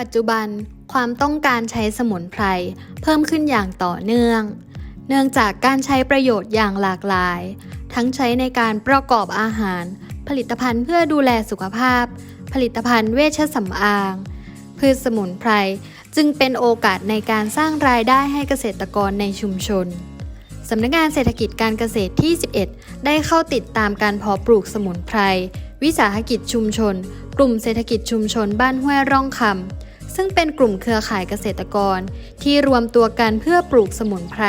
ปัจจุบันความต้องการใช้สมุนไพรเพิ่มขึ้นอย่างต่อเนื่อง เนื่องจากการใช้ประโยชน์อย่างหลากหลาย ทั้งใช้ในการประกอบอาหาร ผลิตภัณฑ์เพื่อดูแลสุขภาพ ผลิตภัณฑ์เวชสำอาง พืชสมุนไพรจึงเป็นโอกาสในการสร้างรายได้ให้เกษตรกรในชุมชนสำนักงานเศรษฐกิจการเกษตรที่ 11 ได้เข้าติดตามการเพาะปลูกสมุนไพร วิสาหกิจชุมชน กลุ่มเศรษฐกิจชุมชนบ้านห้วยร่องคำ ซึ่งเป็นกลุ่มเครือข่ายเกษตรกร ที่รวมตัวกันเพื่อปลูกสมุนไพร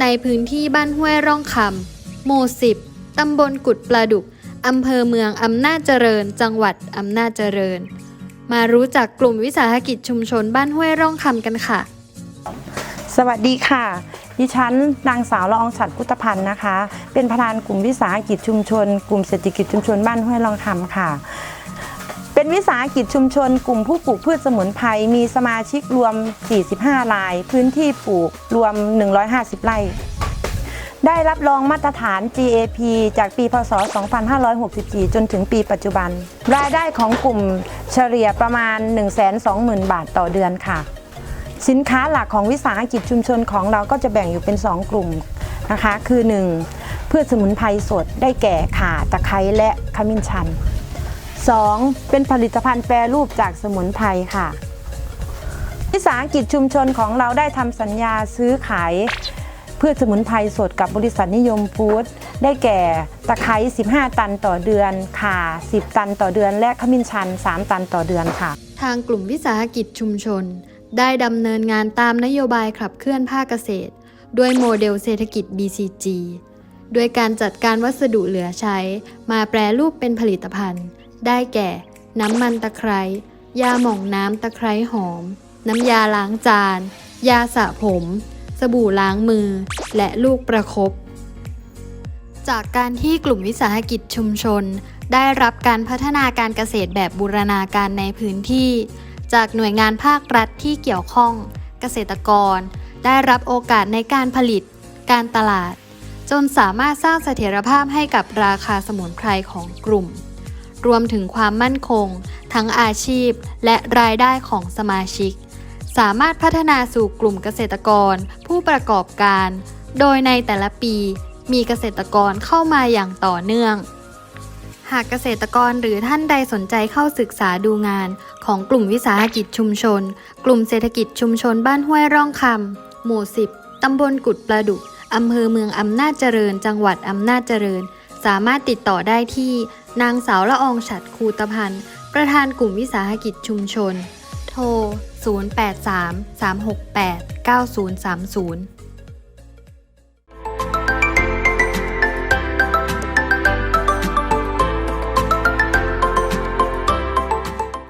ในพื้นที่บ้านห้วยร่องคำหมู่10ตำบลกุดปลาดุกอำเภอเมืองอำนาจเจริญ จังหวัดอำนาจเจริญ มารู้จักกลุ่มวิสาหกิจชุมชนบ้านห้วยร่องคำกันค่ะ สวัสดีค่ะ ดิฉันนางสาวละอองฉัดพุทธพันธ์นะคะ เป็นประธานกลุ่มวิสาหกิจชุมชน กลุ่มเศรษฐกิจชุมชนบ้านห้วยร่องคำค่ะ เป็นวิสาหกิจชุมชนกลุ่มผู้ปลูกพืชสมุนไพรมีสมาชิกรวม 45 ราย พื้นที่ปลูกรวม 150 ไร่ ได้รับรองมาตรฐาน GAP จากปีพศ 2564 จนถึงปีปัจจุบัน รายได้ของกลุ่มเฉลี่ยประมาณ 120,000 บาทต่อเดือนค่ะ สินค้าหลักของวิสาหกิจชุมชนของเราก็จะแบ่งอยู่เป็น 2 กลุ่มนะคะ คือ 1. พืชสมุนไพรสดได้แก่ข่าตะไคร้และขมิ้นชัน 2. เป็นผลิตภัณฑ์แปรรูปจากสมุนไพรค่ะวิสาหกิจชุมชนของเราได้ทำสัญญาซื้อขายพืชสมุนไพรสดกับบริษัทนิยมฟู้ดได้แก่ตะไคร้15 ตันต่อเดือน ข่า 10 ตันต่อเดือน และขมิ้นชัน 3 ตันต่อเดือนค่ะ ทางกลุ่มวิสาหกิจชุมชน ได้ดำเนินงานตามนโยบายขับเคลื่อนภาคเกษตร ด้วยโมเดลเศรษฐกิจ BCG ด้วยการจัดการวัสดุเหลือใช้ มาแปรรูปเป็นผลิตภัณฑ์ ได้แก่ น้ำมันตะไคร้ยาหม่องน้ำตะไคร้หอม น้ำยาล้างจาน ยาสระผม สบู่ล้างมือ และลูกประคบจากการที่กลุ่มวิสาหกิจชุมชน ได้รับการพัฒนาการเกษตรแบบบูรณาการในพื้นที่ จากหน่วยงานภาครัฐที่เกี่ยวข้อง เกษตรกร ได้รับโอกาสในการผลิต การตลาด จนสามารถสร้างเสถียรภาพให้กับราคาสมุนไพรของกลุ่ม รวมถึงความมั่นคง ทั้งอาชีพและรายได้ของสมาชิก สามารถพัฒนาสู่กลุ่มเกษตรกร ผู้ประกอบการ โดยในแต่ละปีมีเกษตรกรเข้ามาอย่างต่อเนื่อง หากเกษตรกรหรือท่านใดสนใจเข้าศึกษาดูงาน ของกลุ่มวิสาหกิจชุมชน กลุ่มเศรษฐกิจชุมชนบ้านห้วยร่องคำหมู่ 10ตำบลกุดปลาดุกอำเภอเมืองอำนาจเจริญ จังหวัดอำนาจเจริญ สามารถติดต่อได้ที่นางสาวละอองฉัดคูตพันธ์ประธานกลุ่มวิสาหกิจชุมชน โทร 083 368 9030